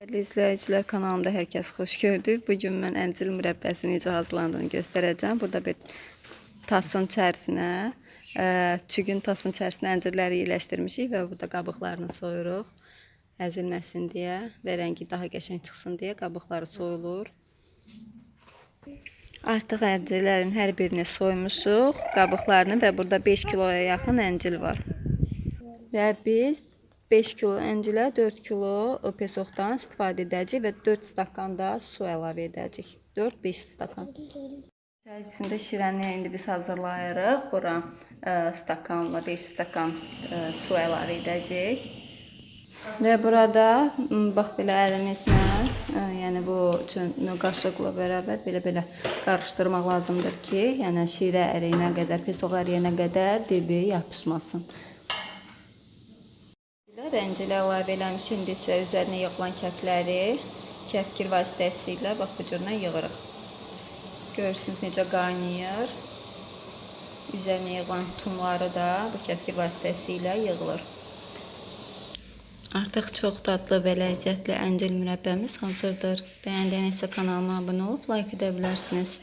Değerli izleyiciler kanalımda herkes hoş gördü. Bugün ben əncil mürəbbəsinin necə hazırlandığını göstereceğim. Burada bir tasın içərisinə, e, çügün tasın içərisinə əncirləri yerləşdirmişik və burada qabıqlarını soyuruq. Əzilməsin deyə və rəngi daha qəşəng çıxsın deyə qabıqları soyulur. Artıq əncirlərin hər birini soymuşuq, qabıqlarını və burada 5 kiloya yaxın əncil var. Və biz 5 kilo əncilə 4 kilo pesoqdan istifadə edəcəyik və 4 stakan da su əlavə edəcəyik. 4-5 stakan. İçərisində şirəni indi biz hazırlayırıq. Bura ə, stakanla 5 stakan ə, su əlavə edəcəyik. Və burada bax belə əlimizlə, ə, yəni bu üçün qaşıqla bərabər belə-belə qarışdırmaq lazımdır ki, yəni şirə əriyənə qədər, pesoq əriyənə qədər dibi yapışmasın. Rəncilə əlavə eləmiş, indi isə üzərinə yığılan kəkləri kəfkir vasitəsilə bax bu cürlə yığırıq. Görürsünüz necə qaynayır. Üzərinə yığılan tumları da bu kəfkir vasitəsilə yığılır. Artıq çox dadlı və ləzzətli əncil mürəbbəmiz hazırdır. Bəyəndinizsə kanalıma abunə olub like edə bilərsiniz.